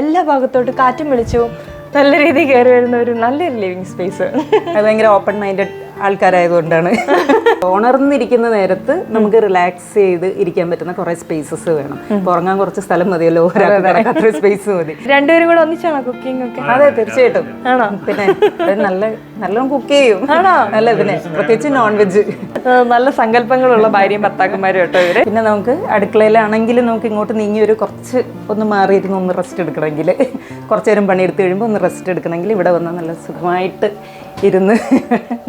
എല്ലാ ഭാഗത്തോട്ട് കാറ്റും വിളിച്ചു നല്ല രീതിയിൽ കയറി വരുന്ന ഒരു നല്ലൊരു ലിവിങ് സ്പേസ് അത് ഭയങ്കര ഓപ്പൺ മൈൻഡഡ് ആൾക്കാരായതുകൊണ്ടാണ്. ഉണർന്നിരിക്കുന്ന നേരത്ത് നമുക്ക് റിലാക്സ് ചെയ്ത് ഇരിക്കാൻ പറ്റുന്ന കുറെ സ്പേസസ് വേണം. ഉറങ്ങാൻ കുറച്ച് സ്ഥലം മതിയല്ലോ ഒരാൾക്ക് കിടക്കാൻ അത്ര സ്പേസ് മതി. രണ്ടുപേരും കൂടെ ഒന്നിച്ചാണോ കുക്കിംഗ് ഒക്കെ? അതെ തീർച്ചയായിട്ടും. ആണോ? പിന്നെ നല്ല നല്ലോണം കുക്ക് ചെയ്യും. ആണോ? നല്ല പിന്നെ പ്രത്യേകിച്ച് നോൺ വെജ് നല്ല സങ്കല്പങ്ങളുള്ള ഭാര്യയും ഭർത്താക്കന്മാരും കേട്ടോ ഇവർ. പിന്നെ നമുക്ക് അടുക്കളയിലാണെങ്കിലും നമുക്ക് ഇങ്ങോട്ട് നീങ്ങി ഒരു കുറച്ച് ഒന്ന് മാറിയിരുന്ന് ഒന്ന് റെസ്റ്റ് എടുക്കണമെങ്കിൽ. കുറച്ച് നേരം പണിയെടുത്ത് കഴിയുമ്പോൾ ഒന്ന് റെസ്റ്റ് എടുക്കണമെങ്കിൽ ഇവിടെ വന്നാൽ നല്ല സുഖമായിട്ട് ഇരുന്ന്.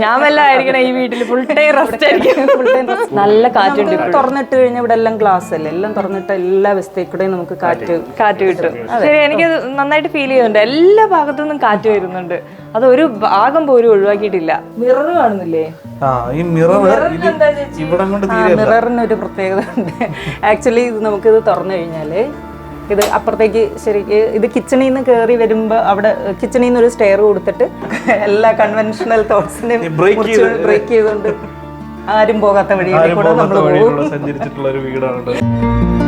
ഞാൻ വല്ല ആയിരിക്കണം ഈ വീട്ടിൽ ഫുൾ ടൈം റെസ്റ്റ് ആയിരിക്കും. ഫുൾ ടൈം നല്ല കാറ്റുണ്ട് തുറന്നിട്ട് കഴിഞ്ഞാൽ ഇവിടെ എല്ലാം ഗ്ലാസ് അല്ലേ? എല്ലാം തുറന്നിട്ട് എല്ലാ വശത്തേക്കൂടെയും നമുക്ക് കാറ്റ് കാറ്റ് കിട്ടും. ശരി എനിക്ക് നന്നായിട്ട് ഫീൽ ചെയ്യുന്നുണ്ട്. എല്ലാ ഭാഗത്തു നിന്നും കാറ്റ് വരുന്നുണ്ട്. അത് ഒരു ഭാഗം പോലും ഒഴിവാക്കിയിട്ടില്ല. മിറർ കാണുന്നില്ലേ? ആ ഈ മിറർ ഇത് കൊണ്ട് തീരെ മിററിന് ഒരു പ്രത്യേകത ഉണ്ട്. ആക്ച്വലി ഇത് നമുക്കിത് തുറന്നു കഴിഞ്ഞാൽ ഇത് അപ്പുറത്തേക്ക് ശരിക്ക് ഇത് കിച്ചണിൽ നിന്ന് കയറി വരുമ്പോൾ അവിടെ കിച്ചണിൽ നിന്ന് ഒരു സ്റ്റെയർ കൊടുത്തിട്ട് എല്ലാ കൺവെൻഷണൽ തോട്ട്സിനെയും ബ്രേക്ക് ചെയ്ത് ബ്രേക്ക് ചെയ്തുകൊണ്ട് ആരും പോകാത്ത കൂടെ നമ്മൾ വഴിയിലൂടെ സഞ്ചരിച്ചിട്ടുള്ള ഒരു വീടാണ്.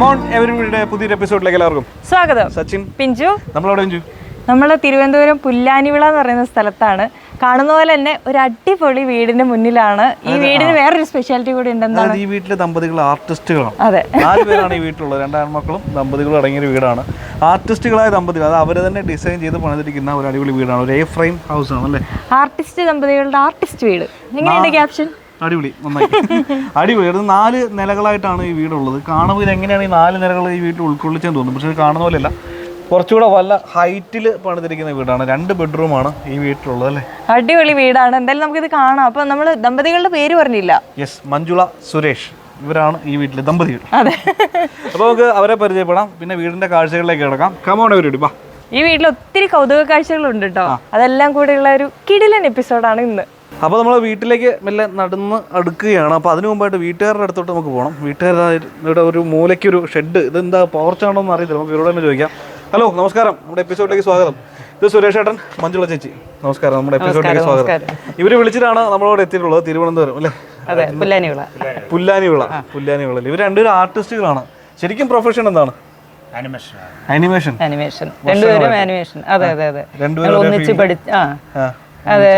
കമോൺ പുതിയൊരു എപ്പിസോഡിലേക്ക് എല്ലാവർക്കും. സ്വാഗതം. സച്ചിൻ. പിഞ്ചു. നമ്മളവിടെ പിഞ്ചു. നമ്മൾ തിരുവനന്തപുരം പുല്ലാനിവിള എന്ന് പറയുന്ന സ്ഥലത്താണ്. കാണുന്ന പോലെ തന്നെ ഒരു അടിപൊളി വീടിന്റെ മുന്നിലാണ്. ഈ വീടിന് വേറൊരു സ്പെഷ്യാലിറ്റി കൂടി ഉണ്ടെന്നാണ് ഈ വീട്ടിലെ ദമ്പതികൾ ആർട്ടിസ്റ്റുകളാണ് അതെ. നാല് പേരാണ് ഈ വീട്ടിലുള്ളത്. രണ്ടാൺമക്കളും ദമ്പതികളും അടങ്ങിയ വീടാണ്. ആർട്ടിസ്റ്റുകളായ ദമ്പതികൾ അത് അവർ തന്നെ ഡിസൈൻ ചെയ്ത് പണിതിരിക്കുന്ന ഒരു അടിപൊളി വീടാണ്. ഒരു എ ഫ്രെയിം ഹൗസ് ആണ് അല്ലേ ആർട്ടിസ്റ്റ് ദമ്പതികളുടെ ആർട്ടിസ്റ്റ് വീട്. എങ്ങനെയുണ്ട് ക്യാപ്ഷൻ അടിപൊളി നന്നായി. അടിപൊളി. അത് നാല് നിലകളായിട്ടാണ് ഈ വീടുള്ളത്. കാണുമ്പോൾ ഇത് എങ്ങനെയാണ് ഈ നാല് നിലകൾ ഈ വീട്ടിൽ ഉൾക്കൊള്ളിച്ചെന്ന് തോന്നുന്നു. പക്ഷേ കാണുന്ന പോലെയല്ല. കുറച്ചുകൂടെ വല്ല ഹൈറ്റിൽ പണിതിരിക്കുന്ന വീടാണ്. രണ്ട് ബെഡ്റൂമാണ് ഈ വീട്ടിലുള്ളത് അല്ലേ? അടിപൊളി വീടാണ്. എന്തായാലും നമുക്കിത് കാണാം. അപ്പൊ നമ്മൾ ദമ്പതികളുടെ പേര് പറഞ്ഞില്ല. യെസ് മഞ്ജുള സുരേഷ്. ഇവരാണ് ഈ വീട്ടിലെ ദമ്പതികൾ. അതെ. അപ്പോൾ നമുക്ക് അവരെ പരിചയപ്പെടാം. പിന്നെ വീടിന്റെ കാഴ്ചകളിലേക്ക് കിടക്കാം. കമോൺ അവരോട് വാ. ഈ വീട്ടിൽ ഒത്തിരി കൗതുക കാഴ്ചകളുണ്ട് കേട്ടോ അതെല്ലാം കൂടെയുള്ള ഒരു കിടിലൻ എപ്പിസോഡാണ് ഇന്ന്. അപ്പോൾ നമ്മൾ വീട്ടിലേക്ക് മെല്ലെ നടന്ന് അടുക്കുകയാണ്. അപ്പോൾ അതിനു മുമ്പായിട്ട് വീട്ടുകാരുടെ അടുത്തോട്ട് നമുക്ക് പോകണം വീട്ടുകാരുടെ ഒരു മൂലയ്ക്ക് ഒരു ഷെഡ് ഇതെന്താ പോർച്ചാണോ എന്ന് അറിയത്തില്ല. നമുക്ക് ഇവരോട് തന്നെ ചോദിക്കാം. ഹലോ നമസ്കാരം. നമ്മുടെ എപ്പിസോഡിലേക്ക് സ്വാഗതം. ഇത് സുരേഷ് ഏട്ടൻ മഞ്ജുള ചേച്ചി. നമസ്കാരം. നമ്മുടെ എപ്പിസോഡിലേക്ക് സ്വാഗതം. ഇവർ വിളിച്ചിട്ടാണ് നമ്മളോട് എത്തിയിട്ടുള്ളത്. തിരുവനന്തപുരം അല്ലേ? അതെ പുല്ലാനിവിള. പുല്ലാനിവിള. പുല്ലാനിവിള. ഇവർ രണ്ടുപേരും ആർട്ടിസ്റ്റുകളാണ് ശരിക്കും പ്രൊഫഷൻ എന്താണ്? അനിമേഷൻ ആനിമേഷൻ രണ്ടുപേരും ആനിമേഷൻ അതെ അതെ അതെ. രണ്ടുപേരും ഒന്നിച്ച് പഠിച്ച അതെ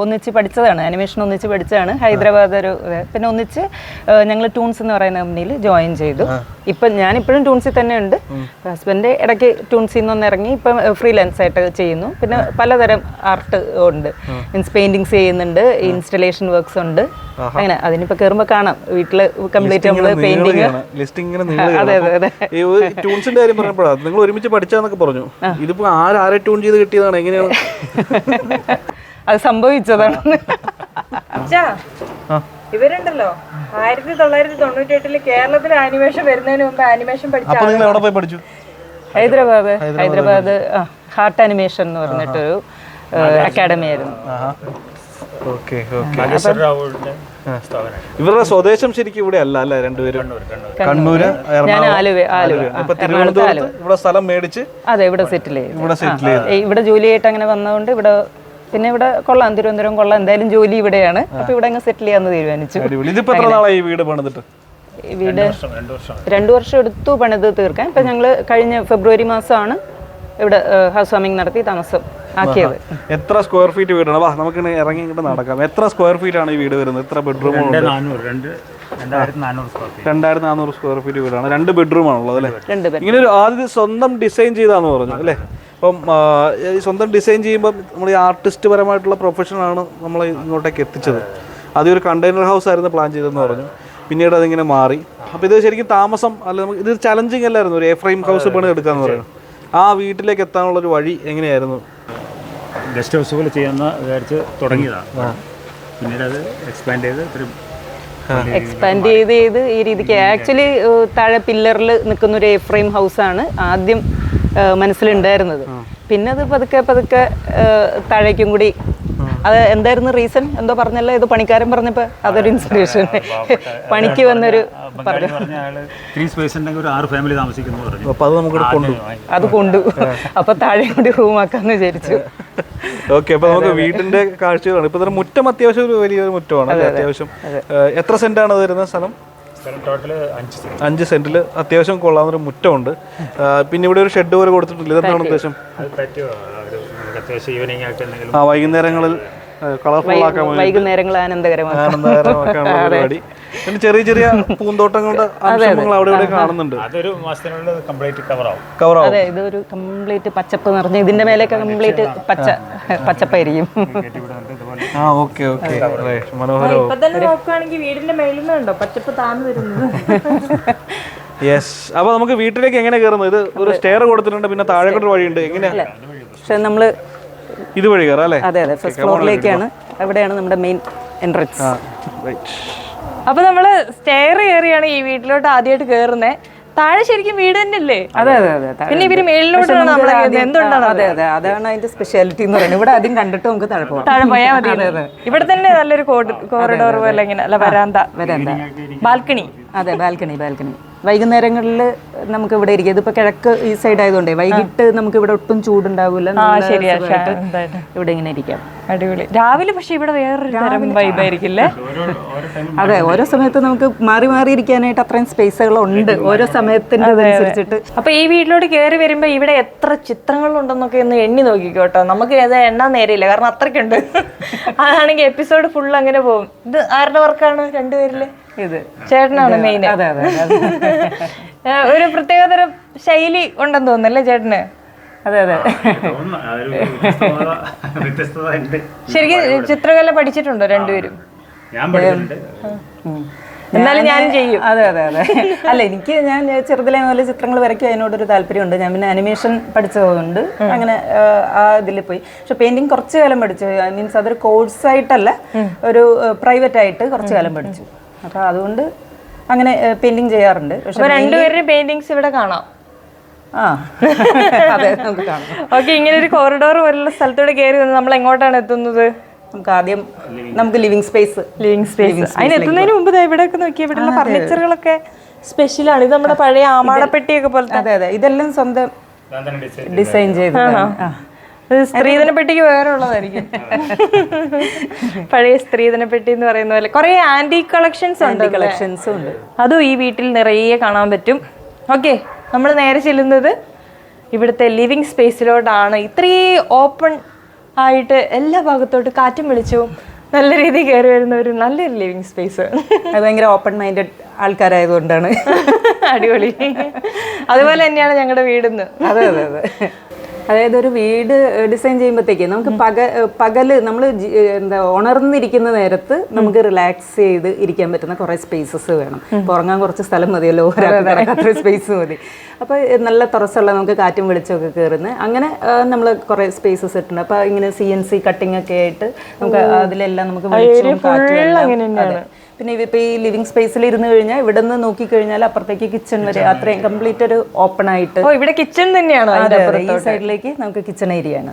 ഒന്നിച്ച് പഠിച്ചതാണ്. അനിമേഷൻ ഒന്നിച്ച് പഠിച്ചതാണ്. ഹൈദരാബാദ് ഒരു പിന്നെ ഒന്നിച്ച് ഞങ്ങൾ ടൂൺസ് എന്ന് പറയുന്ന കമ്പനിയിൽ ജോയിൻ ചെയ്തു. ഇപ്പം ഞാൻ ഇപ്പോഴും ടൂൺസിൽ തന്നെ ഉണ്ട്. ഹസ്ബൻഡ് ഇടയ്ക്ക് ടൂൺസിൽ നിന്ന് ഇറങ്ങി ഇപ്പം ഫ്രീലാൻസ് ആയിട്ട് ചെയ്യുന്നു. പിന്നെ പലതരം ആർട്ട് ഉണ്ട്. മീൻസ് പെയിന്റിങ്സ് ചെയ്യുന്നുണ്ട്. ഇൻസ്റ്റലേഷൻ വർക്ക്സ് ഉണ്ട്. അങ്ങനെ അതിനിപ്പോ കേറുമ്പോ കാണാം. വീട്ടിൽ കംപ്ലീറ്റ് നമ്മൾ പെയിന്റിങ് ലിസ്റ്റ് ഇങ്ങനെ ട്യൂൺസിന്റെ കാര്യം പറഞ്ഞപ്പോഴാണ് നിങ്ങൾ ഒരുമിച്ച് പഠിച്ചാന്നൊക്കെ പറഞ്ഞു. ഇതിപ്പോ ആരാരെ ട്യൂൺ ചെയ്ത് കിട്ടിയതാണ്? എങ്ങനെയാണ്? അത് സംഭവിച്ചതാണ്. ഇവരുണ്ടല്ലോ. ആയിരത്തി തൊള്ളായിരത്തി തൊണ്ണൂറ്റി എട്ടിൽ കേരളത്തിൽ ആനിമേഷൻ വരുന്നതിന് മുമ്പ് ആനിമേഷൻ പഠിച്ചു ഹൈദരാബാദ്. ഹൈദരാബാദ്. ഹാർട്ട് ആനിമേഷൻ എന്ന് പറഞ്ഞിട്ടൊരു അക്കാഡമി ആയിരുന്നു. Okay okay. ഇവരുടെ സ്വദേശം ശരിക്കും ഇവിടെ അല്ല? അല്ലേ രണ്ടുപേരും കണ്ണൂര് ഞാൻ എറണാകുളം. ആലുവ ആലുവ. എറണാകുളത്ത് തിരുവനന്തപുരത്ത് ഇവിടെ സ്ഥലം മേടിച്ച് അതെ ഇവിടെ സെറ്റിൽ ചെയ്തു. ഇവിടെ സെറ്റിൽ ആ, ഏ, ഇവിടെ ജോലിയായിട്ട് അങ്ങനെ വന്നതുകൊണ്ട് ഇവിടെ പിന്നെ ഇവിടെ കൊള്ളാം തിരുവനന്തപുരം കൊള്ളാം. എന്തായാലും ജോലി ഇവിടെയാണ്. അപ്പൊ ഇവിടെ അങ്ങ് സെറ്റിൽ ചെയ്യാന്ന് തീരുമാനിച്ചു. അടിപൊളി. ഇതിപ്പോ എത്ര നാളായി ഈ വീട് പണിതിട്ട്? ഈ വീട് രണ്ടു വർഷം എടുത്തു പണിത് തീർക്കാൻ. ഇപ്പൊ ഞങ്ങൾ കഴിഞ്ഞ ഫെബ്രുവരി മാസമാണ് ഇവിടെ ഹൗസ് വാമിംഗ് നടത്തി താമസം. എത്ര സ്ക്വയർ ഫീറ്റ് വീടാണ്? വാ നമുക്ക് ഇറങ്ങി ഇങ്ങോട്ട് നടക്കാം. എത്ര സ്ക്വയർ ഫീറ്റ് ആണ് ഈ വീട് വരുന്നത്? എത്ര രണ്ട് രണ്ടായിരത്തി നാനൂറ് സ്ക്വയർ ഫീറ്റ് വീടാണ്. രണ്ട് ബെഡ്റൂം ആണുള്ളത് അല്ലേ? ഇങ്ങനെ ഒരു ആദ്യം സ്വന്തം ഡിസൈൻ ചെയ്താന്ന് പറഞ്ഞു അല്ലേ? അപ്പം ഈ സ്വന്തം ഡിസൈൻ ചെയ്യുമ്പോൾ നമ്മൾ ഈ ആർട്ടിസ്റ്റ് പരമായിട്ടുള്ള പ്രൊഫഷനാണ് നമ്മൾ ഇങ്ങോട്ടേക്ക് എത്തിച്ചത്. ആദ്യം ഒരു കണ്ടെയ്നർ ഹൗസ് ആയിരുന്നു പ്ലാൻ ചെയ്തതെന്ന് പറഞ്ഞു. പിന്നീട് അതിങ്ങനെ മാറി. അപ്പോൾ ഇത് ശരിക്കും താമസം അല്ല നമുക്ക് ഇത് ചലഞ്ചിങ് അല്ലായിരുന്നു. ഒരു എ ഫ്രെയിം ഹൗസ് പണി എടുക്കാന്ന് പറയുന്നത്. ആ വീട്ടിലേക്ക് എത്താനുള്ള ഒരു വഴി എങ്ങനെയായിരുന്നു? ഗസ്റ്റ് ഹൗസ് പോലെ ചെയ്യാമെന്ന് വിചാരിച്ച് തുടങ്ങിയതാണ്. പിന്നീട് അത് എക്സ്പാൻഡ് ചെയ്ത് ഇത്രയും എക്സ്പാൻഡ് ചെയ്ത് ചെയ്ത് ഈ രീതിക്ക് ആക്ച്വലി താഴെ പില്ലറിൽ നിൽക്കുന്ന ഒരു എ ഫ്രെയിം ഹൗസാണ് ആദ്യം മനസ്സിലുണ്ടായിരുന്നത്. പിന്നെ അത് പതുക്കെ പതുക്കെ താഴേക്കും കൂടി അത് എന്തായിരുന്നു റീസൺ എന്തോ പറഞ്ഞല്ലോ ഇത് പണിക്കാരൻ പറഞ്ഞപ്പോൾ അതൊരു ഇൻസ്പിറേഷൻ പണിക്ക് വന്നൊരു അത് കൊണ്ടു അപ്പൊ താഴെ കൂടി റൂമാക്കാന്ന് വിചാരിച്ചു ഓക്കെ അപ്പൊ നമുക്ക് വീടിന്റെ കാഴ്ചകളാണ് ഇപ്പൊ തന്നെ മുറ്റം അത്യാവശ്യം ഒരു വലിയൊരു മുറ്റമാണ് അത്യാവശ്യം എത്ര സെന്റ് ആണ് വരുന്ന സ്ഥലം അഞ്ച് സെന്റിൽ അത്യാവശ്യം കൊള്ളാവുന്ന ഒരു മുറ്റമുണ്ട് പിന്നെ ഇവിടെ ഒരു ഷെഡ് പോലെ കൊടുത്തിട്ടില്ല ഇതെന്താണ് ഉദ്ദേശം അത്യാവശ്യം ഈവനിങ് ആയിട്ട് എന്തെങ്കിലും ആ വൈകുന്നേരങ്ങളിൽ കളർഫുൾ ആക്കാൻ വൈകുന്നേരങ്ങൾ പരിപാടി. പിന്നെ ചെറിയ ചെറിയ പൂന്തോട്ടങ്ങളുടെ അംശങ്ങൾ അവിടെ ഇവിടെ കാണുന്നുണ്ട്. അതൊരു മാസത്തിനുള്ളിൽ കംപ്ലീറ്റ് കവർ ആവും. കവർ ആവും. അതെ ഇതൊരു കംപ്ലീറ്റ് പച്ചപ്പ് നിറഞ്ഞ ഇതിന്റെ മേലേക്ക് കംപ്ലീറ്റ് പച്ച പച്ചപ്പായിരിക്കും. കയറ്റി ഇവിടെ വന്നിട്ട് ഇതുപോലെ. ആ ഓക്കെ ഓക്കെ. മനോഹരവും ഇപ്പൊ തന്നെ നോക്കുകയാണെങ്കിൽ വീടിന്റെ മേളിൽ നിന്നുണ്ടോ പച്ചപ്പ് താന്ന് വരുന്നത്. യെസ് അപ്പൊ നമുക്ക് വീട്ടിലേക്ക് എങ്ങനെ കയറുന്നത് ഇത് ഒരു സ്റ്റെയർ കൊടുത്തിട്ടുണ്ട് പിന്നെ താഴേക്കൊരു വഴിയുണ്ട്. എങ്ങനെയാ? പക്ഷെ നമ്മൾ ഇതുവഴി കയറാം അല്ലേ? അതെ അതെ. ഫസ്റ്റ് ഫ്ലോറിലേക്കാണ് അവിടെയാണ് നമ്മുടെ മെയിൻ എൻട്രൻസ് അപ്പൊ നമ്മൾ സ്റ്റെയർ കയറിയാണ് ഈ വീട്ടിലോട്ട് ആദ്യമായിട്ട് കയറുന്നത് താഴെ ശരിക്കും വീട് തന്നെയല്ലേ? അതെ അതെ അതെ. പിന്നെ ഇവർ മേളിലോട്ടാണ് നമ്മളെ എന്തുകൊണ്ടാണ് അതെ? അതെ അതാണ് അതിന്റെ സ്പെഷ്യാലിറ്റി എന്ന് പറയുന്നത്. ഇവിടെ ആദ്യം കണ്ടിട്ട് നമുക്ക് താഴെ പോകാം താഴെ പോയാൽ മതി. ഇവിടെ തന്നെ നല്ലൊരു കോറിഡോർ പോലെ ഇങ്ങനെ അല്ല വരാന്ത. വരാന്ത. ബാൽക്കണി. അതെ ബാൽക്കണി ബാൽക്കണി. വൈകുന്നേരങ്ങളിൽ നമുക്ക് ഇവിടെ ഇരിക്കാം ഇതിപ്പോ കിഴക്ക് ഈ സൈഡ് ആയതുകൊണ്ടേ വൈകിട്ട് നമുക്ക് ഇവിടെ ഒട്ടും ചൂടുണ്ടാവില്ല ഇവിടെ ഇങ്ങനെ ഇരിക്കാം. അടിപൊളി. രാവിലെ പക്ഷെ ഇവിടെ വേറൊരു തരം വൈബായിരിക്കില്ലേ അതെ ഓരോ സമയത്ത് നമുക്ക് മാറി മാറി ഇരിക്കാനായിട്ട് അത്രയും സ്പേസുകൾ ഉണ്ട് ഓരോ സമയത്തിന്റെ അനുസരിച്ചിട്ട്. അപ്പൊ ഈ വീട്ടിലോട്ട് കയറി വരുമ്പോ ഇവിടെ എത്ര ചിത്രങ്ങളുണ്ടെന്നൊക്കെ ഒന്ന് എണ്ണി നോക്കിക്കോട്ടോ. നമുക്ക് അത് എണ്ണാൻ നേരെയില്ല കാരണം അത്രയ്ക്കുണ്ട്. അതാണെങ്കിൽ എപ്പിസോഡ് ഫുൾ അങ്ങനെ പോകും. ഇത് ആരുടെ വർക്കാണ് രണ്ടുപേരിൽ? ഇത്. ചേട്ടനാണ് മെയിൻ അതെ അതെ അതെ. ഒരു പ്രത്യേകതരം ശൈലി ഉണ്ടെന്ന് തോന്നുന്നല്ലേ ചേട്ടന്? അതെ അതെ. ശരിക്കും ചിത്രകല പഠിച്ചിട്ടുണ്ടോ രണ്ടുപേരും? ഞാൻ എന്നാലും ഞാനും ചെയ്യും. അതെ അതെ അതെ. അല്ല എനിക്ക് ഞാൻ ചെറുതിലെ മുതൽ ചിത്രങ്ങൾ വരയ്ക്കും അതിനോടൊരു താല്പര്യമുണ്ട്. ഞാൻ പിന്നെ അനിമേഷൻ പഠിച്ചതുകൊണ്ട് അങ്ങനെ ആ, ഇതിൽ പോയി. പക്ഷെ പെയിന്റിങ് കുറച്ച് കാലം പഠിച്ചു. മീൻസ് അതൊരു കോഴ്സ് ആയിട്ടല്ല ഒരു പ്രൈവറ്റ് ആയിട്ട് കുറച്ച് കാലം പഠിച്ചു. അപ്പൊ അതുകൊണ്ട് അങ്ങനെ പെയിന്റിങ് ചെയ്യാറുണ്ട്. പക്ഷെ രണ്ടുപേരുടെ പെയിന്റിങ്സ് ഇവിടെ കാണാം ആ അതെ നമുക്ക് കാണാം ഓക്കെ ഇങ്ങനെ ഒരു കോറിഡോർ പോലുള്ള സ്ഥലത്തൂടെ കയറി വന്ന് നമ്മൾ എങ്ങോട്ടാണ് എത്തുന്നത്? നമുക്ക് ആദ്യം നമുക്ക് ലിവിംഗ് സ്പേസ് ലിവിംഗ് സ്പേസ് അതിന് എത്തുന്നതിന് മുമ്പ് ഇവിടെ ഒക്കെ നോക്കി ഇവിടെയുള്ള ഫർണിച്ചറുകളൊക്കെ സ്പെഷ്യലാണ് ഇത് നമ്മുടെ പഴയ ആമാടപ്പെട്ടിയൊക്കെ പോലത്തെ അതെ അതെ. ഇതെല്ലാം സ്വന്തം ഞാൻ തന്നെ ഡിസൈൻ ഡിസൈൻ ചെയ്ത് ആ. ഇത് സ്ത്രീധന പെട്ടിക്ക് വേറെ ഉള്ളതായിരിക്കും. പഴയ സ്ത്രീധന പെട്ടി എന്ന് പറയുന്ന പോലെ കുറെ ആന്റി കളക്ഷൻസ് ഉണ്ട് കളക്ഷൻസും ഉണ്ട്. അതും ഈ വീട്ടിൽ നിറയെ കാണാൻ പറ്റും. ഓക്കെ. നമ്മൾ നേരെ ചെല്ലുന്നത് ഇവിടുത്തെ ലിവിങ് സ്പേസിലോട്ടാണ് ഇത്രയും ഓപ്പൺ ആയിട്ട് എല്ലാ ഭാഗത്തോട്ട് കാറ്റും വെളിച്ചവും നല്ല രീതിയിൽ കയറി വരുന്ന ഒരു നല്ലൊരു ലിവിങ് സ്പേസ് അത് ഭയങ്കര ഓപ്പൺ മൈൻഡഡ് ആൾക്കാരായതുകൊണ്ടാണ്. അടിപൊളി. അതുപോലെ തന്നെയാണ് ഞങ്ങളുടെ വീടിന്ന്. അതെ അതെ അതെ. അതായത് ഒരു വീട് ഡിസൈൻ ചെയ്യുമ്പോഴത്തേക്ക് നമുക്ക് പക പകൽ നമ്മൾ എന്താ ഉണർന്നിരിക്കുന്ന നേരത്ത് നമുക്ക് റിലാക്സ് ചെയ്ത് ഇരിക്കാൻ പറ്റുന്ന കുറേ സ്പേസസ് വേണം. ഇപ്പൊ ഉറങ്ങാൻ കുറച്ച് സ്ഥലം മതിയല്ലോ ഒരാൾക്ക് അത്ര സ്പേസ് മതി. അപ്പോൾ നല്ല തുറസ്സുള്ള നമുക്ക് കാറ്റും വെളിച്ചമൊക്കെ കയറുന്ന അങ്ങനെ നമ്മൾ കുറേ സ്പേസസ് ഇട്ടുണ്ട്. അപ്പോൾ ഇങ്ങനെ സി എൻ സി കട്ടിംഗ് ഒക്കെ ആയിട്ട് നമുക്ക് അതിലെല്ലാം നമുക്ക് വെളിച്ചവും കാറ്റും. പിന്നെ ഇപ്പോൾ ഈ ലിവിംഗ് സ്പേസിൽ ഇരുന്ന് കഴിഞ്ഞാൽ ഇവിടെ നിന്ന് നോക്കിക്കഴിഞ്ഞാൽ അപ്പുറത്തേക്ക് കിച്ചൺ വരെ അത്രയും കംപ്ലീറ്റ് ഒരു ഓപ്പൺ ആയിട്ട്. ഓ ഇവിടെ കിച്ചൺ തന്നെയാണോ. ഈ സൈഡിലേക്ക് നമുക്ക് കിച്ചൺ ഏരിയ ആണ്.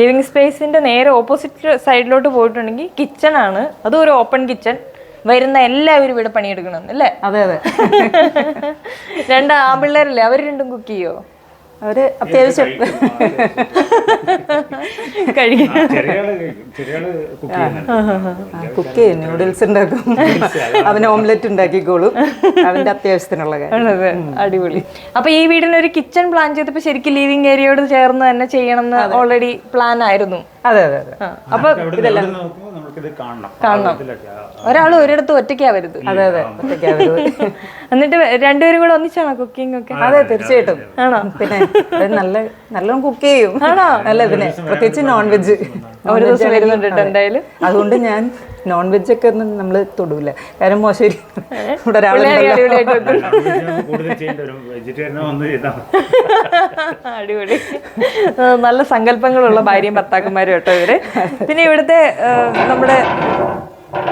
ലിവിംഗ് സ്പേസിന്റെ നേരെ ഓപ്പോസിറ്റ് സൈഡിലോട്ട് പോയിട്ടുണ്ടെങ്കിൽ കിച്ചൺ ആണ്. അതും ഒരു ഓപ്പൺ കിച്ചൺ വരുന്ന എല്ലാവരും ഇവിടെ പണിയെടുക്കണം അല്ലേ? അതെ അതെ. രണ്ട് ആമ്പിള്ളേരല്ലേ? അവർ രണ്ടും കുക്ക് ചെയ്യോ? അവർ അത്യാവശ്യം. കഴിക്കും? ചെറിയ ചെറിയ കുക്ക് ചെയ്യും ന്യൂഡിൽസ് ഉണ്ടാക്കും. അവന് ഓംലെറ്റ് ഉണ്ടാക്കിക്കോളും. അവന്റെ അത്യാവശ്യത്തിനുള്ള കാര്യം. അടിപൊളി. അപ്പൊ ഈ വീടിന് ഒരു കിച്ചൺ പ്ലാൻ ചെയ്തപ്പോ ശരിക്കും ലിവിങ് ഏരിയയോട് ചേർന്ന് തന്നെ ചെയ്യണം എന്ന് ഓൾറെഡി പ്ലാൻ ആയിരുന്നു. അതെ അതെ അതെ. അപ്പൊ നിന്ന് കാണണം. ഒരാൾ ഒരിടത്ത് ഒറ്റയ്ക്കാവരുത് അതെ അതെ. ഒറ്റയ്ക്കാവരുത്. എന്നിട്ട് രണ്ടുപേരും കൂടെ ഒന്നിച്ചാണോ കുക്കിംഗ് ഒക്കെ? അതെ തീർച്ചയായിട്ടും. ആണോ? പിന്നെ നല്ല നല്ലോണം കുക്ക് ചെയ്യും. ആണോ? അല്ല പിന്നെ പ്രത്യേകിച്ച് നോൺ വെജ് ഒരു ദിവസം വരുന്നുണ്ട് എന്തായാലും. അതുകൊണ്ട് ഞാൻ നോൺ വെജ് ഒക്കെ ഒന്നും നമ്മൾ തൊടൂല. കാരണം മോശം ഇവിടെ. അടിപൊളി. നല്ല സങ്കല്പങ്ങളുള്ള ഭാര്യയും ഭർത്താക്കന്മാരും കേട്ടോ ഇവർ. പിന്നെ ഇവിടുത്തെ നമ്മുടെ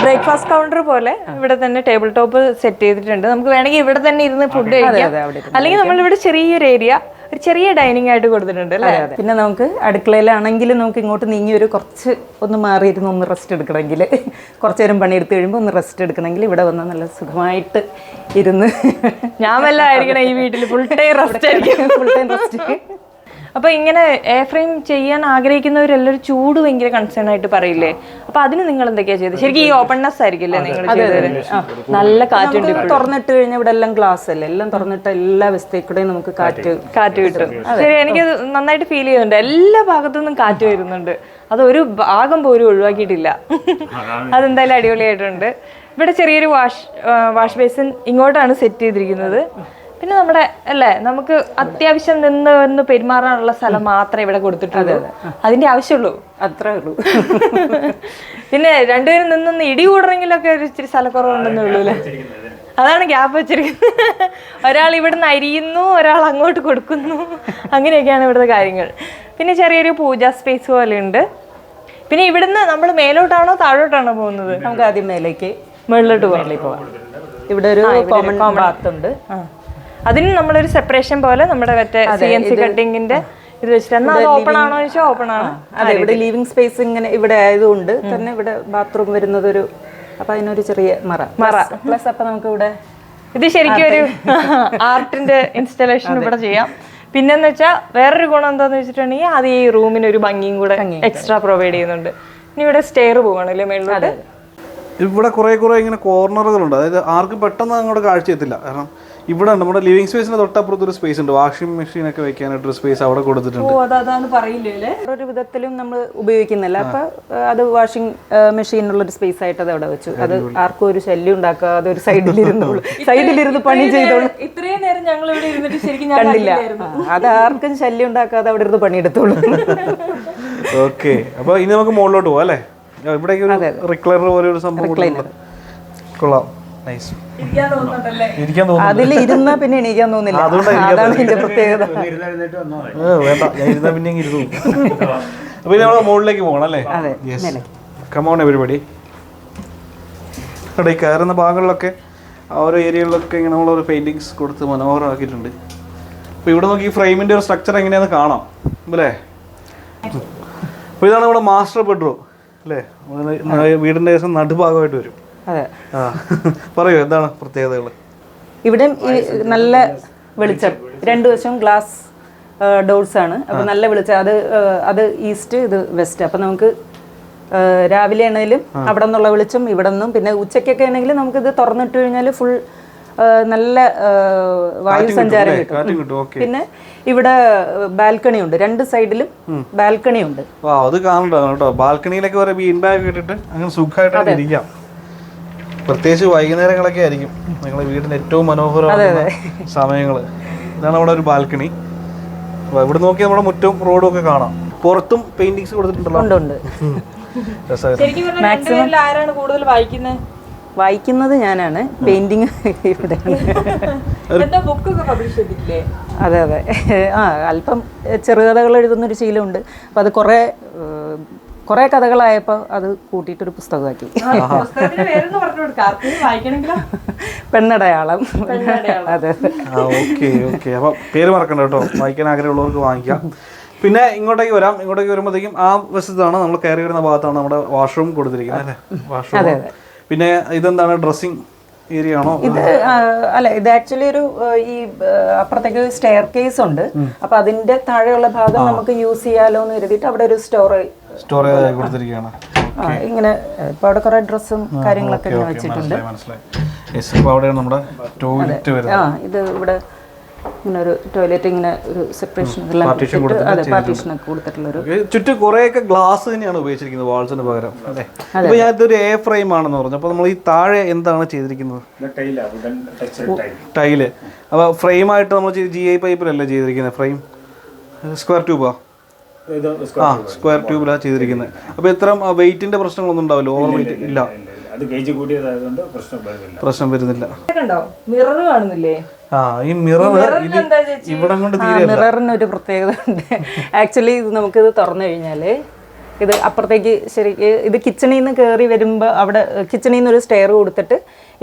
ബ്രേക്ക്ഫാസ്റ്റ് കൗണ്ടർ പോലെ ഇവിടെ തന്നെ ടേബിൾ ടോപ്പ് സെറ്റ് ചെയ്തിട്ടുണ്ട്. നമുക്ക് വേണമെങ്കിൽ ഇവിടെ തന്നെ ഇരുന്ന് ഫുഡ് കഴിക്കാം. അല്ലെങ്കിൽ നമ്മൾ ഇവിടെ ചെറിയൊരു ഏരിയ ഒരു ചെറിയ ഡൈനിങ് ആയിട്ട് കൊടുത്തിട്ടുണ്ട് അല്ലേ? പിന്നെ നമുക്ക് അടുക്കളയിലാണെങ്കിലും നമുക്ക് ഇങ്ങോട്ട് നീങ്ങി ഒരു കുറച്ച് ഒന്ന് മാറിയിരുന്ന് ഒന്ന് റെസ്റ്റ് എടുക്കണമെങ്കിൽ. കുറച്ച് നേരം പണിയെടുത്ത് കഴിയുമ്പോൾ ഒന്ന് റെസ്റ്റ് എടുക്കണമെങ്കിൽ ഇവിടെ വന്ന് നല്ല സുഖമായിട്ട് ഇരുന്ന്. ഞാൻ വല്ല ആയിരിക്കണം ഈ വീട്ടിൽ ഫുൾ ടൈം റെസ്റ്റ് ആയിരിക്കും ഫുൾ ടൈം റെസ്റ്റ് അപ്പൊ ഇങ്ങനെ എയർ ഫ്രെയിം ചെയ്യാൻ ആഗ്രഹിക്കുന്നവരെല്ലാവരും ചൂട് ഭയങ്കര കൺസേൺ ആയിട്ട് പറയില്ലേ? അപ്പൊ അതിന് നിങ്ങൾ എന്തൊക്കെയാ ചെയ്തത്? ശരിക്കും ഈ ഓപ്പൺനെസ് ആയിരിക്കില്ലേ നിങ്ങൾ ചെയ്തത്? നല്ല കാറ്റുണ്ട് നമുക്ക് തുറന്നിട്ട് കഴിഞ്ഞാൽ ഇവിടെ എല്ലാം ഗ്ലാസ് അല്ലേ? എല്ലാം തുറന്നിട്ട് എല്ലാ വശത്തേക്കൂടെയും നമുക്ക് കാറ്റ് കാറ്റ് കിട്ടും. ശരി എനിക്ക് നന്നായിട്ട് ഫീൽ ചെയ്യുന്നുണ്ട്. എല്ലാ ഭാഗത്തു നിന്നും കാറ്റ് വരുന്നുണ്ട്. അത് ഒരു ഭാഗം പോലും ഒഴിവാക്കിയിട്ടില്ല. അതെന്തായാലും അടിപൊളിയായിട്ടുണ്ട്. ഇവിടെ ചെറിയൊരു വാഷ് വാഷ് ബേസിൻ ഇങ്ങോട്ടാണ് സെറ്റ് ചെയ്തിരിക്കുന്നത്. പിന്നെ നമ്മുടെ അല്ലേ നമുക്ക് അത്യാവശ്യം നിന്ന് നിന്ന് പെരുമാറാനുള്ള സ്ഥലം മാത്രമേ ഇവിടെ കൊടുത്തിട്ടുള്ളൂ. അതിന്റെ ആവശ്യമുള്ളൂ. അത്രേ ഉള്ളൂ. പിന്നെ രണ്ടുപേരും നിന്നൊന്ന് ഇടി കൂടണമെങ്കിലൊക്കെ ഒരു ഇച്ചിരി സ്ഥലക്കുറവുണ്ടെന്നേ ഉള്ളൂ അല്ലേ അതാണ് ഗ്യാപ്പ് വെച്ചിരിക്കുന്നത്. ഒരാൾ ഇവിടുന്ന് അരിയുന്നു ഒരാൾ അങ്ങോട്ട് കൊടുക്കുന്നു. അങ്ങനെയൊക്കെയാണ് ഇവിടുത്തെ കാര്യങ്ങൾ. പിന്നെ ചെറിയൊരു പൂജാ സ്പേസ് പോലെ ഉണ്ട്. പിന്നെ ഇവിടുന്ന് നമ്മൾ മേലോട്ടാണോ താഴോട്ടാണോ പോകുന്നത്? നമുക്ക് ആദ്യം മേലേക്ക് മുകളിലോട്ട് പോകാം. ഇവിടെ ഒരു കോമൺ ബാത്ത് ഉണ്ട്. അതിന് നമ്മളൊരു സെപ്പറേഷൻ പോലെ നമ്മുടെ മറ്റേ സി എൻ സി കട്ടിങ്ങിന്റെ ഇത് വെച്ചിട്ട് അത് ഓപ്പൺ ആണോ ചോദിച്ചാൽ ഓപ്പൺ ആണ്. അതെ ഇവിടെ ലിവിങ് സ്പേസ് ഇങ്ങനെ ഇവിടെ ആയതുകൊണ്ട് തന്നെ ഇവിടെ ബാത്റൂം വരുന്നത് ഒരു അപ്പൊ അതിനൊരു ചെറിയ മറ. മറ. പ്ലസ് അപ്പൊ നമുക്ക് ഇവിടെ ഇത് ശരിക്കും ഒരു ആർട്ടിന്റെ ഇൻസ്റ്റലേഷൻ ഇവിടെ ചെയ്യാം. പിന്നെന്ന് വെച്ചാൽ വേറൊരു ഗുണം എന്താന്ന് വെച്ചിട്ടുണ്ടെങ്കിൽ അത് ഈ റൂമിന് ഒരു ഭംഗിയും കൂടെ എക്സ്ട്രാ പ്രൊവൈഡ് ചെയ്യുന്നുണ്ട്. ഇനി ഇവിടെ സ്റ്റെയർ പോകണല്ലേ മേളിലോട്ട്? ഇവിടെ കുറെ കുറെ ഇങ്ങനെ കോർണറുകളുണ്ട് അതായത് ആർക്കും പെട്ടെന്ന് അങ്ങോട്ട് കാഴ്ച എത്തില്ല. കാരണം ഇവിടെ നമ്മുടെ ലിവിംഗ് സ്പേസിന് തൊട്ടപ്പുറത്ത് ഒരു സ്പേസ് ഉണ്ട്. വാഷിംഗ് മെഷീൻ ഒക്കെ വെക്കാനായിട്ട് ഒരു സ്പേസ് അവിടെ കൊടുത്തിട്ടുണ്ട്. ഓ അതാണ് പറയില്ലേ ഒരു വിധത്തിലും നമ്മൾ ഉപയോഗിക്കുന്നില്ല. അപ്പൊ അത് വാഷിംഗ് മെഷീനുള്ള ഒരു സ്പേസ് ആയിട്ട് അത് അവിടെ വെച്ചു. അത് ആർക്കും ഒരു ശല്യം ഉണ്ടാക്കാതെ ഒരു സൈഡിലിരുന്നോളൂ. സൈഡിലിരുന്ന് പണി ചെയ്തോളൂ. ഇത്രയും നേരം ഞങ്ങൾ ഇവിടെ ഇരുന്നിട്ട് ശരിക്കും കണ്ടില്ല. അത് ആർക്കും ശല്യം ഉണ്ടാക്കാതെ അവിടെ ഇരുന്ന് പണിയെടുത്തോളൂ. ഓക്കെ അപ്പൊ ഇനി നമുക്ക് മുകളിലോട്ട് പോവാം അല്ലേ? ഇവിടെ ഒരു റിക്ലൈനർ പോലെ ഒരു സംഭവം ഉണ്ട്. കൊള്ളാം. നൈസ് അതിൽ ഇരുന്നാ പിന്നെ എണീക്കാൻ തോന്നില്ല. അതാണ് ഇതിന്റെ പ്രത്യേകത. വേണ്ട. ഞാൻ ഇരുന്നാ പിന്നെ ഇരുന്നു അപ്പൊ ഇനി നമ്മൾ മുകളിലേക്ക് പോകണം അല്ലേ? കമോൺ എവരിബഡി അവിടെ ഈ കയറുന്ന ഭാഗങ്ങളിലൊക്കെ ആ ഓരോ ഏരിയകളിലൊക്കെ ഇങ്ങനെ നമ്മളൊരു പെയിന്റിങ്സ് കൊടുത്ത് മനോഹരമാക്കിയിട്ടുണ്ട്. അപ്പോൾ ഇവിടെ നോക്കി ഈ ഫ്രെയിമിന്റെ ഒരു സ്ട്രക്ചർ എങ്ങനെയാന്ന് കാണാം. അല്ലേ? അപ്പോൾ ഇതാണ് നമ്മുടെ മാസ്റ്റർ ബെഡ്റൂം അല്ലേ? വീടിന്റെ ഏകദേശം നടുഭാഗമായിട്ട് വരും. അതെ. പറയൂ എന്താണ് പ്രത്യേകതകൾ? ഇവിടെ നല്ല വെളിച്ചം. രണ്ടു വശവും ഗ്ലാസ് ഡോർസ് ആണ്. അപ്പൊ നല്ല വെളിച്ചം. അത് അത് ഈസ്റ്റ് ഇത് വെസ്റ്റ് അപ്പൊ നമുക്ക് രാവിലെ ആണെങ്കിലും അവിടെ നിന്നുള്ള വെളിച്ചം ഇവിടെ നിന്നും. പിന്നെ ഉച്ചയ്ക്കൊക്കെ ആണെങ്കിലും നമുക്ക് ഇത് തുറന്നിട്ട് കഴിഞ്ഞാൽ ഫുൾ നല്ല വായു സഞ്ചാരം കാറ്റും കിട്ടും. പിന്നെ ഇവിടെ ബാൽക്കണി ഉണ്ട് രണ്ട് സൈഡിലും ബാൽക്കണി ഉണ്ട് വാ അത് കാണണ്ടാണ് കേട്ടോ. ബാൽക്കണിയിലൊക്കെ വരെ ബീൻ ബാഗ് ഇട്ടിട്ട് അങ്ങനെ സുഖമായിട്ട് ഇരിക്കാം. പ്രത്യേകിച്ച് വൈകുന്നേരങ്ങളൊക്കെ ആയിരിക്കും നിങ്ങളെ വീടിന് ഏറ്റവും മനോഹരമായ സമയങ്ങൾ ഇതാണ് നമ്മുടെ ഒരു ബാൽക്കണി. ഇവിടെ നോക്കി നമ്മുടെ മുറ്റവും റോഡും ഒക്കെ കാണാം. പുറത്തും പെയിന്റിങ്സ് കൊടുത്തിട്ടുണ്ടല്ലോ. ആരാണ് കൂടുതൽ വായിക്കുന്നത് വായിക്കുന്നത് ഞാനാണ്. പെയിന്റിങ് ഇവിടെ അതെ അതെ. ആ അല്പം ചെറുകഥകൾ എഴുതുന്നൊരു ശീലമുണ്ട്. അപ്പം അത് കുറേ കുറേ കഥകളായപ്പോൾ അത് കൂട്ടിയിട്ടൊരു പുസ്തകമാക്കി. പെണ്ണടയാളം. അതെ ഓക്കെ ഓക്കെ. അപ്പൊ പേര് മറക്കണ്ട കേട്ടോ. വായിക്കാൻ ആഗ്രഹമുള്ളവർക്ക് വാങ്ങിക്കാം. പിന്നെ ഇങ്ങോട്ടേക്ക് വരാം. ഇങ്ങോട്ടേക്ക് വരുമ്പോഴത്തേക്കും ആ വശത്താണ് നമ്മൾ കയറി വരുന്ന ഭാഗത്താണ് നമ്മുടെ വാഷ്റൂം കൊടുത്തിരിക്കുന്നത് വാഷ്റൂം പിന്നെ ഇതെന്താണ്? ഡ്രസ്സിങ് ഏരിയ ആണോ? ഇത് അല്ല ഇത് ആക്ച്വലി ഒരു ഈ അപ്പുറത്തേക്ക് സ്റ്റെയർ കേസ് ഉണ്ട്. അപ്പൊ അതിന്റെ താഴെയുള്ള ഭാഗം നമുക്ക് യൂസ് ചെയ്യാലോ എന്ന് കരുതിയിട്ട് അവിടെ ഒരു സ്റ്റോർ സ്റ്റോറേജ് കൊടുത്തിരിക്കുകയാണ്. ഇങ്ങനെ ഇപ്പോൾ അവിടെ കുറേ ഡ്രസ്സും കാര്യങ്ങളൊക്കെ ഇങ്ങനെ വെച്ചിട്ടുണ്ട്. യെസ് അപ്പോൾ അവിടെയാണ് നമ്മുടെ ടോയ്ലറ്റ് വരുന്നത്. ആ ഇത് ഇവിടെ ഇങ്ങനെ ഒരു ടോയ്ലറ്റ് ഇങ്ങനെ ഒരു സെപ്പറേഷൻ അതെ പാർട്ടീഷൻ ഒക്കെ കൊടുത്തിട്ടുള്ള ഒരു ഓക്കേ, ചുറ്റും കുറേയൊക്കെ ഗ്ലാസ് തന്നെയാണ് ഉപയോഗിച്ചിരിക്കുന്നത് വാൾസിന് പകരം. അല്ലേ? അപ്പോൾ ഞാൻ ഇതൊരു എ ഫ്രെയിം ആണെന്ന് പറഞ്ഞു. അപ്പോൾ നമ്മൾ ഈ താഴെ എന്താണ് ചെയ്തിരിക്കുന്നത്? ടൈല അപ്പോൾ ഫ്രെയിമായിട്ട് നമ്മൾ ജി ഐ പൈപ്പിലല്ലേ ചെയ്തിരിക്കുന്നത്? ഫ്രെയിം സ്ക്വയർ ട്യൂബാ ആ സ്ക്വയർ ട്യൂബിലാണ് ചെയ്തിരിക്കുന്നത് അപ്പോൾ ഇത്ര വെയിറ്റിന്റെ പ്രശ്നങ്ങളൊന്നും ഉണ്ടാവില്ല? ഓവർ വെയിറ്റ് ഇല്ല. അത് ഗേജ് കൂടിയതായതുകൊണ്ട് പ്രശ്നം വരുന്നില്ല. പ്രശ്നം വരുന്നില്ല. കണ്ടോ മിറർ കാണുന്നില്ലേ? ആ ഈ മിറർ ഇവിടെ കൊണ്ട് മിററിന് ഒരു പ്രത്യേകത ഉണ്ട്. ആക്ച്വലി ഇത് നമുക്കിത് തുറന്നു കഴിഞ്ഞാൽ ഇത് അപ്പുറത്തേക്ക് ശരിക്ക് ഇത് കിച്ചണിൽ നിന്ന് കയറി വരുമ്പോൾ അവിടെ കിച്ചണിൽ നിന്ന് ഒരു സ്റ്റെയർ കൊടുത്തിട്ട്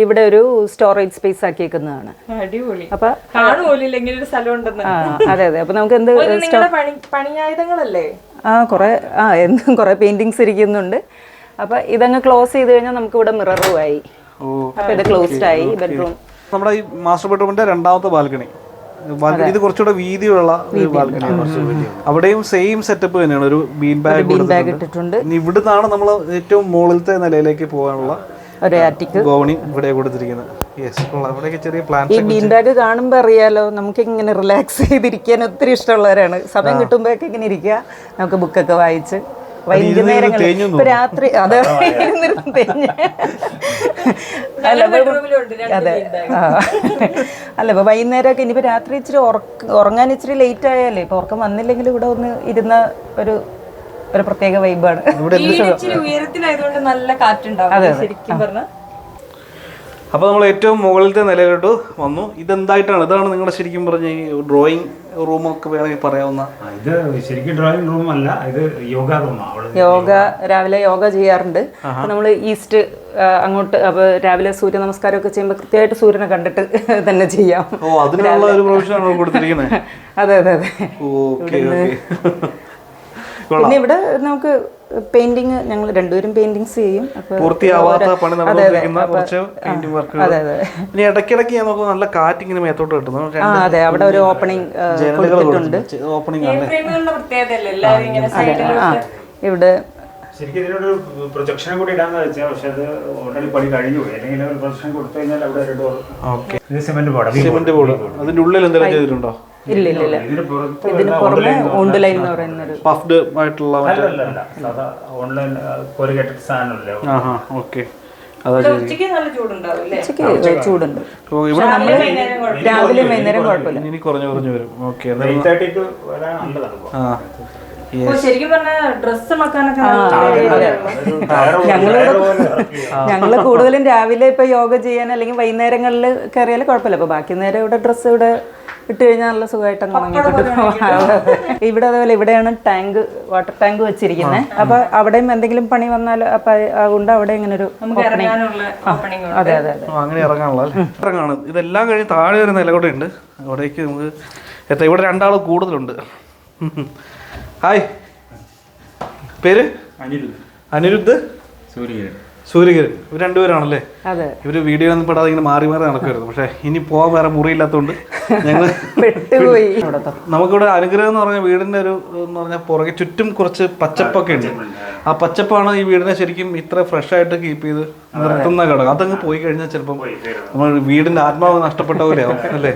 ഇവിടെ ഒരു സ്റ്റോറേജ് സ്പേസ് ആക്കിയേക്കുന്നതാണ്. അടിപൊളി. അപ്പൊ ഒരു സ്ഥലം ഉണ്ടെന്ന് അതെ അതെ. അപ്പൊ നമുക്ക് എന്ത് പണിയായുധങ്ങളല്ലേ? ആ കുറെ ആ എന്നും കുറെ പെയിന്റിങ്സ് ഇരിക്കുന്നുണ്ട്. അപ്പൊ ഇതങ്ങ് ക്ലോസ് ചെയ്ത് കഴിഞ്ഞാൽ നമുക്ക് ഇവിടെ മിററുമായി ഓ അപ്പൊ ഇത് ക്ലോസ്ഡ് ആയി ബെഡ്റൂം നമ്മുടെ ഈ മാസ്റ്റർ ബെഡ്റൂമിന്റെ രണ്ടാമത്തെ ബാൽക്കണി ബാൽക്കണി ഇത് കുറച്ചുകൂടെ വീതിയുള്ള ഒരു ബാൽക്കണിയാണ് അവിടെയും സെയിം സെറ്റപ്പ് തന്നെയാണ്. ഒരു ബീൻ ബാഗ് ബാഗ് ഇട്ടിട്ടുണ്ട്. ഇവിടുന്നാണ് നമ്മൾ ഏറ്റവും മുകളിലത്തെ നിലയിലേക്ക് പോകാനുള്ള ഒരു ആറ്റിക്ക് ഗോവണി ഇവിടെ കൊടുത്തിരിക്കുന്നത് യെസ് ഇവിടെയൊക്കെ ചെറിയ ഈ ബീൻ ബാഗ് കാണുമ്പോൾ അറിയാലോ നമുക്ക് ഇങ്ങനെ റിലാക്സ് ചെയ്തിരിക്കാൻ ഒത്തിരി ഇഷ്ടമുള്ളവരാണ്. സമയം കിട്ടുമ്പോഴൊക്കെ ഇങ്ങനെ ഇരിക്കുക. നമുക്ക് ബുക്കൊക്കെ വായിച്ച്. വൈകുന്നേരങ്ങളിൽ ഇപ്പൊ രാത്രി അതെ അല്ല അതെ. അല്ല ഇപ്പൊ വൈകുന്നേരമൊക്കെ ഇനിയിപ്പോ രാത്രി ഇച്ചിരി ഉറങ്ങാൻ ഇച്ചിരി ലേറ്റ് ആയാലേ ഇപ്പൊ ഉറക്കം വന്നില്ലെങ്കിൽ ഇവിടെ ഒന്ന് ഇരുന്ന ഒരു ഒരു പ്രത്യേക വൈബാണ് ഇച്ചിരി ഉയരത്തിലായതുകൊണ്ട് നല്ല കാറ്റുണ്ടാവും. ശരിക്കും പറഞ്ഞാൽ അപ്പോൾ നമ്മൾ ഏറ്റവും മുകളിലത്തെ നിലയിലോട്ട് വന്നു. ഇതെന്തായിട്ടാണ്? ഇതാണ് നിങ്ങളുടെ ശരിക്കും പറഞ്ഞ ഈ ഡ്രോയിങ് റൂമൊക്കെ വേണമെങ്കിൽ പറയാവുന്ന ഇത് ശരിക്കും ഡ്രോയിങ് റൂം അല്ല ഇത് യോഗ റൂമാണ് അവൾ യോഗ രാവിലെ യോഗ ചെയ്യാറുണ്ട്. നമ്മൾ ഈസ്റ്റ് അങ്ങോട്ട് അപ്പൊ രാവിലെ സൂര്യ നമസ്കാരം ഒക്കെ ചെയ്യുമ്പോൾ കൃത്യമായിട്ട് സൂര്യനെ കണ്ടിട്ട് തന്നെ ചെയ്യാം. ഓ അതിനുള്ള ഒരു പ്രൊഫഷനാണ് കൊടുത്തിരിക്കുന്നത് അതെ അതെ അതെ. Okay okay. പിന്നെ ഇവിടെ നമുക്ക് പെയിന്റിങ് ഞങ്ങൾ രണ്ടുപേരും പെയിന്റിങ്സ് ചെയ്യും. പൂർത്തിയാവാത്ത പണി നടന്നുകൊണ്ടിരിക്കുന്ന കുറച്ച് പെയിന്റിംഗ് അതെ ഇനി ഇടയ്ക്കിടയ്ക്ക് ഞാൻ നോക്കുമ്പോൾ നല്ല കാറ്റിങ്ങനെ മേത്തോട്ട് കിട്ടുന്നു. അതെ. അവിടെ ഒരു ഓപ്പണിംഗ് കൊടുത്തിട്ടുണ്ട്. ഓപ്പണിംഗ് ആണ്. ഇങ്ങനെ ഇവിടെ ശരിക്കും ഇതിനൊരു പ്രൊജക്ഷൻ കൂടി ഇടാന്ന് വെച്ചാൽ പക്ഷെ അത് ഓൾറെഡി പണി കഴിഞ്ഞു പോയി. അല്ലെങ്കിൽ ഒരു പ്രൊജക്ഷൻ കൊടുത്തു കഴിഞ്ഞാൽ അവിടെ ഒരു ഡോർ ഓക്കെ. ഇത് സിമെന്റ് ബോർഡ് സിമെന്റ് ബോർഡ് അതിന്റെ ഉള്ളിൽ എന്തെങ്കിലും ചെയ്തിട്ടുണ്ടോ? ഇല്ല ഇല്ല ഇല്ല. ഇതിന് പുറമെ ഓൺലൈൻ എന്ന് പറയുന്ന പഫ്ഡ് ആയിട്ടുള്ള സാധാ ഓൺലൈൻ കൊരുകെട്ട സാധനമല്ലേ ആഹാ ഓക്കെ. അതാ ചെയ്തി ഉച്ചയ്ക്ക് നല്ല ചൂടുണ്ടാവും അല്ലേ? ഉച്ചയ്ക്ക് ചൂടുണ്ട്. ഓ ഇവിടെ രാവിലെ വൈകുന്നേരം കുഴപ്പമില്ല. ഇനി കുറഞ്ഞു കുറഞ്ഞു വരും. ഓക്കെ. ആ ശരിക്കും മക്കാനൊക്കെ ഞങ്ങൾ ഞങ്ങൾ കൂടുതലും രാവിലെ ഇപ്പൊ യോഗ ചെയ്യാൻ അല്ലെങ്കിൽ വൈകുന്നേരങ്ങളിൽ കയറിയാൽ കുഴപ്പമില്ല. അപ്പൊ ബാക്കി നേരം ഇവിടെ ഡ്രസ്സ് ഇവിടെ ഇട്ട് കഴിഞ്ഞാൽ നല്ല സുഖമായിട്ട് അങ്ങ് ഉണങ്ങിക്കിട്ടും ഇവിടെ അതേപോലെ ഇവിടെയാണ് ടാങ്ക് വാട്ടർ ടാങ്ക് വെച്ചിരിക്കുന്നത് അപ്പൊ അവിടെയും എന്തെങ്കിലും പണി വന്നാൽ അപ്പൊ അതുകൊണ്ട് അവിടെ ഇങ്ങനെ ഒരു അതെ അതെ അങ്ങനെ ഇറങ്ങാനുള്ള ഇറങ്ങാണ്. ഇതെല്ലാം കഴിഞ്ഞ് താഴെ ഒരു നില കൂടെ ഉണ്ട്. അവിടേക്ക് നമുക്ക് എത്താം. ഇവിടെ രണ്ടാൾ കൂടുതലുണ്ട്. ഹായ്. പേര്? അനിരുദ്ധ്. അനിരുദ്ധ്? സൂര്യകിരൺ സൂര്യകിരൺ ഇവർ രണ്ടുപേരാണല്ലേ? അതെ. ഇവർ വീഡിയോ ഒന്നും പെടാതെ ഇങ്ങനെ മാറി മാറി നടക്കുമായിരുന്നു പക്ഷെ ഇനി പോകാൻ വേറെ മുറിയില്ലാത്തതുകൊണ്ട് ഞങ്ങൾ പെട്ടുപോയി. നമുക്കിവിടെ അനുഗ്രഹം എന്ന് പറഞ്ഞ വീടിന്റെ ഒരു എന്ന് പറഞ്ഞാൽ പുറകെ ചുറ്റും കുറച്ച് പച്ചപ്പൊക്കെ ഉണ്ട്. ആ പച്ചപ്പാണ് ഈ വീടിനെ ശരിക്കും ഇത്ര ഫ്രഷ് ആയിട്ട് കീപ്പ് ചെയ്ത് നിർത്തുന്ന ഘടകം. അതങ്ങ് പോയി കഴിഞ്ഞാൽ ചിലപ്പം നമ്മൾ വീടിന്റെ ആത്മാവ് നഷ്ടപ്പെട്ട പോലെയാവും അല്ലേ?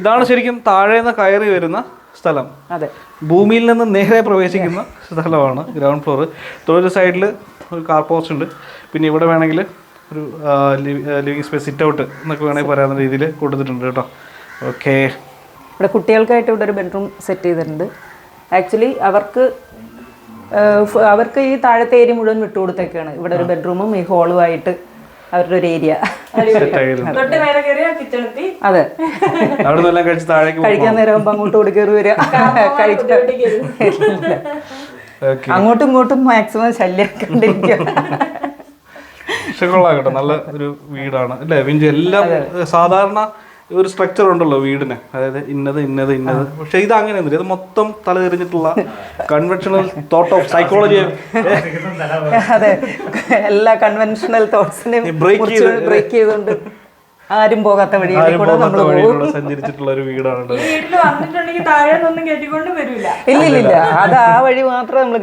ഇതാണ് ശരിക്കും താഴേന്ന് കയറി വരുന്ന സ്ഥലം. അതെ. ഭൂമിയിൽ നിന്ന് നേരെ പ്രവേശിക്കുന്ന സ്ഥലമാണ് ഗ്രൗണ്ട് ഫ്ലോർ തൊഴിൽ സൈഡിൽ ഒരു കാർ പോസ്റ്റ് ഉണ്ട്. പിന്നെ ഇവിടെ വേണമെങ്കിൽ ഒരു ലിവിങ് സ്പേസ് സിറ്റ് ഔട്ട് എന്നൊക്കെ വേണമെങ്കിൽ പറയാവുന്ന രീതിയിൽ കൊടുത്തിട്ടുണ്ട് കേട്ടോ. ഓക്കെ ഇവിടെ കുട്ടികൾക്കായിട്ട് ഇവിടെ ഒരു ബെഡ്റൂം സെറ്റ് ചെയ്തിട്ടുണ്ട്. ആക്ച്വലി അവർക്ക് അവർക്ക് ഈ താഴത്തെ ഏരിയ മുഴുവൻ വിട്ടുകൊടുത്തേക്കാണ് ഇവിടെ ഒരു ബെഡ്റൂമും ഈ ഹോളും ആയിട്ട് അവരുടെ ഒരു ഏരിയ അതെ. കഴിക്കാൻ നേരം അങ്ങോട്ട് കൊടുക്കേറി വരിക കഴിച്ചിട്ട് അങ്ങോട്ടും ഇങ്ങോട്ടും മാക്സിമം ശല്യാക്കണ്ടിരിക്കും പക്ഷെ കൊള്ളാം നല്ല ഒരു വീടാണ്. അല്ലേ വിഞ്ചി എല്ലാം സാധാരണ ഒരു സ്ട്രക്ചർ ഉണ്ടല്ലോ വീടിന്. അതായത് ഇന്നത് ഇന്നത് ഇന്നത്. പക്ഷെ ഇത് അങ്ങനെയൊന്നുമില്ല. ഇത് മൊത്തം തലതിരിഞ്ഞിട്ടുള്ള കൺവെൻഷണൽ തോട്ട് ഓഫ് സൈക്കോളജി അതെ. എല്ലാ കൺവെൻഷണൽ തോട്ട്സിനെയും ബ്രേക്ക് ചെയ്ത്. ബ്രേക്ക് ചെയ്തുകൊണ്ട് ആരും പോകാത്ത വഴി സഞ്ചരിച്ചിട്ടുള്ള ഒരു വീടാണ് ഇല്ല ഇല്ല അത് ആ വഴി മാത്രം നമ്മൾ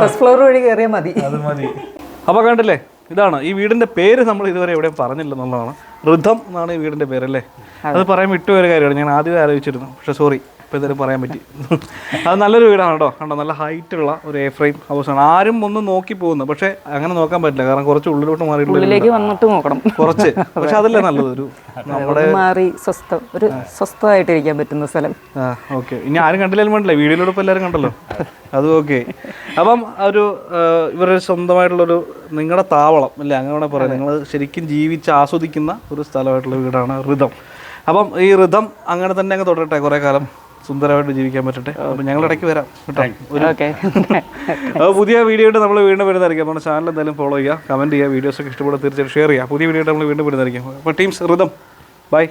ഫസ്റ്റ് ഫ്ലോർ വഴി കയറിയാൽ മതി. അത് മതി. അപ്പൊ കണ്ടില്ലേ? ഇതാണ്. ഈ വീടിന്റെ പേര് നമ്മൾ ഇതുവരെ എവിടെയും പറഞ്ഞില്ലെന്നുള്ളതാണ്. ഋതം എന്നാണ് ഈ വീടിന്റെ പേര് അല്ലേ? അത്. പറയാൻ വിട്ടുപോയ ഒരു കാര്യമാണ്. ഞാൻ ആദ്യം ആലോചിച്ചിരുന്നു. പക്ഷെ സോറി ഇപ്പൊ ഇതുവരെ പറയാൻ പറ്റി. അത് നല്ലൊരു വീടാണ് കേട്ടോ. കണ്ടോ നല്ല ഹൈറ്റുള്ള ഒരു എ ഫ്രെയിം ഹൗസാണ്. ആരും ഒന്ന് നോക്കി പോകുന്നു പക്ഷെ അങ്ങനെ നോക്കാൻ പറ്റില്ല. കാരണം കുറച്ച് ഉള്ളിലോട്ട് ഉള്ളിലേക്ക് വന്നിട്ട് നോക്കണം. കുറച്ച്. പക്ഷെ അതല്ലേ നല്ലത് ഒരു ഒന്ന് മാറി സ്വസ്ഥം ഒരു സ്വസ്ഥമായിട്ട് ഇരിക്കാൻ പറ്റുന്ന സ്ഥലം. ഓക്കെ. ഇനി ആരും കണ്ടില്ലാലും വേണ്ടില്ല. വീഡിയോയിലൂടെ ഇപ്പോൾ എല്ലാവരും കണ്ടല്ലോ. അത് ഓക്കെ. അപ്പം ഒരു ഇവരുടെ സ്വന്തമായിട്ടുള്ളൊരു നിങ്ങളുടെ താവളം അല്ലേ? അങ്ങനെ പറയാം. നിങ്ങൾ ശരിക്കും ജീവിച്ച് ആസ്വദിക്കുന്ന ഒരു സ്ഥലമായിട്ടുള്ള വീടാണ് ഋതം. അപ്പം ഈ ഋതം അങ്ങനെ തന്നെ അങ്ങ് തുടരട്ടെ കുറേ കാലം? സുന്ദരമായിട്ട് ജീവിക്കാൻ പറ്റട്ടെ. അപ്പോൾ ഞങ്ങൾ ഇടയ്ക്ക് വരാം കേട്ടോ. ഓക്കെ അപ്പോൾ പുതിയ വീഡിയോ ആയിട്ട് നമ്മൾ വീണ്ടും വരുന്നതായിരിക്കും. നമ്മുടെ ചാനൽ എന്തായാലും ഫോളോ ചെയ്യുക കമന്റ് ചെയ്യുക വീഡിയോസൊക്കെ ഇഷ്ടപ്പെടുക തീർച്ചയായിട്ടും ഷെയർ ചെയ്യുക. പുതിയ വീഡിയോ ആയിട്ട് നമ്മൾ വീണ്ടും വരുന്നതായിരിക്കും. അപ്പോൾ ടീംസ് ഋതം ബൈ